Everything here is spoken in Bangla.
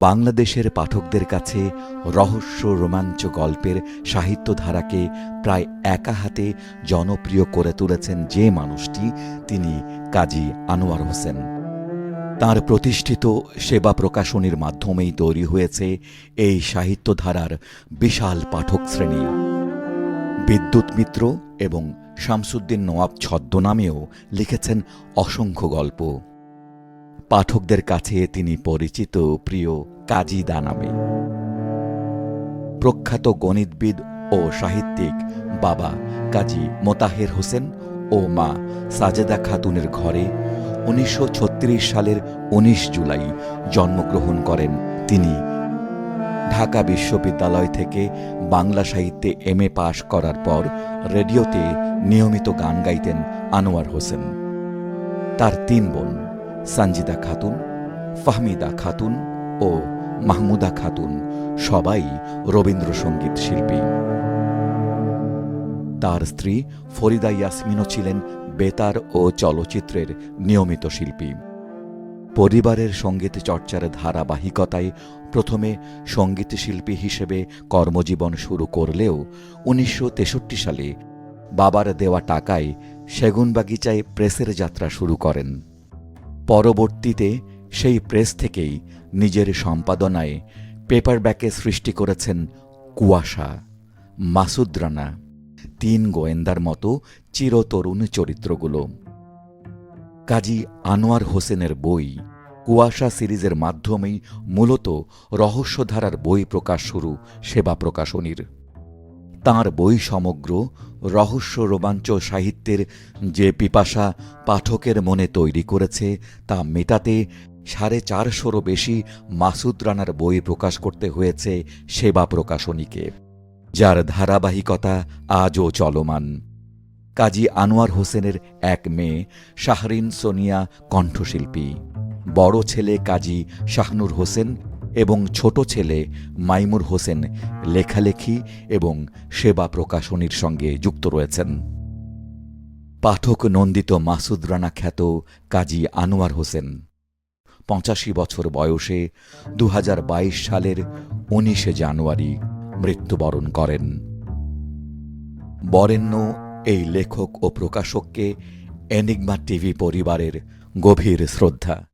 বাংলাদেশের পাঠকদের কাছে রহস্য রোমাঞ্চ গল্পের সাহিত্যধারাকে প্রায় একা হাতে জনপ্রিয় করে তুলেছেন যে মানুষটি তিনি কাজী আনোয়ার হোসেন। তার প্রতিষ্ঠিত সেবা প্রকাশনীর মাধ্যমেই তৈরি হয়েছে এই সাহিত্যধারার বিশাল পাঠক শ্রেণি। বিদ্যুৎ মিত্র এবং শামসুদ্দিন নওয়াব ছদ্মনামেও লিখেছেন অসংখ্য গল্প। পাঠকদের কাছে তিনি পরিচিত প্রিয় কাজী দা নামে প্রখ্যাত গণিতবিদ ও সাহিত্যিক বাবা কাজী মোতাহের হোসেন ও মা সাজেদা খাতুনের ঘরে উনিশশো ছত্রিশ সালের ১৯ জুলাই জন্মগ্রহণ করেন তিনি। ঢাকা বিশ্ববিদ্যালয় থেকে বাংলা সাহিত্যে এম এ পাশ করার পর রেডিওতে নিয়মিত গান গাইতেন আনোয়ার হোসেন। তার তিন বোন সঞ্জিদা খাতুন, ফাহমিদা খাতুন ও মাহমুদা খাতুন সবাই রবীন্দ্রসঙ্গীত শিল্পী। তার স্ত্রী ফরিদা ইয়াসমিনও ছিলেন বেতার ও চলচ্চিত্রের নিয়মিত শিল্পী। পরিবারের সংগীত চর্চার ধারাবাহিকতায় প্রথমে সংগীত শিল্পী হিসেবে কর্মজীবন শুরু করলেও উনিশশো তেষট্টি সালে বাবার দেওয়া টাকায় সেগুনবাগিচায় প্রেসের যাত্রা শুরু করেন। পরবর্তীতে সেই প্রেস থেকেই নিজের সম্পাদনায় পেপারব্যাকে সৃষ্টি করেছেন কুয়াশা, মাসুদ রানা, তিন গোয়েন্দার মতো চিরতরুণ চরিত্রগুলো। কাজী আনোয়ার হোসেনের বই কুয়াশা সিরিজের মাধ্যমেই মূলত রহস্যধারার বই প্রকাশ শুরু সেবা প্রকাশনীর। তাঁর বই সমগ্র রহস্য রোমাঞ্চ সাহিত্যের যে পিপাসা পাঠকের মনে তৈরি করেছে তা মেটাতে সাড়ে চারশোরও বেশি মাসুদ রানার বই প্রকাশ করতে হয়েছে সেবা প্রকাশনীকে, যার ধারাবাহিকতা আজও চলমান। কাজী আনোয়ার হোসেনের এক মেয়ে, শাহরিন সোনিয়া কণ্ঠশিল্পী। বড় ছেলে কাজী শাহনুর হোসেন এবং ছোট ছেলে মাইমুর হোসেন লেখালেখি এবং সেবা প্রকাশনীর সঙ্গে যুক্ত রয়েছেন। পাঠক নন্দিত মাসুদ রানা খ্যাত কাজী আনোয়ার হোসেন। পঁচাশি বছর বয়সে দু হাজার বাইশ সালের উনিশে জানুয়ারি মৃত্যুবরণ করেন। বরেণ্য এই লেখক ও প্রকাশককে এনিগমা টিভি পরিবারের গভীর শ্রদ্ধা।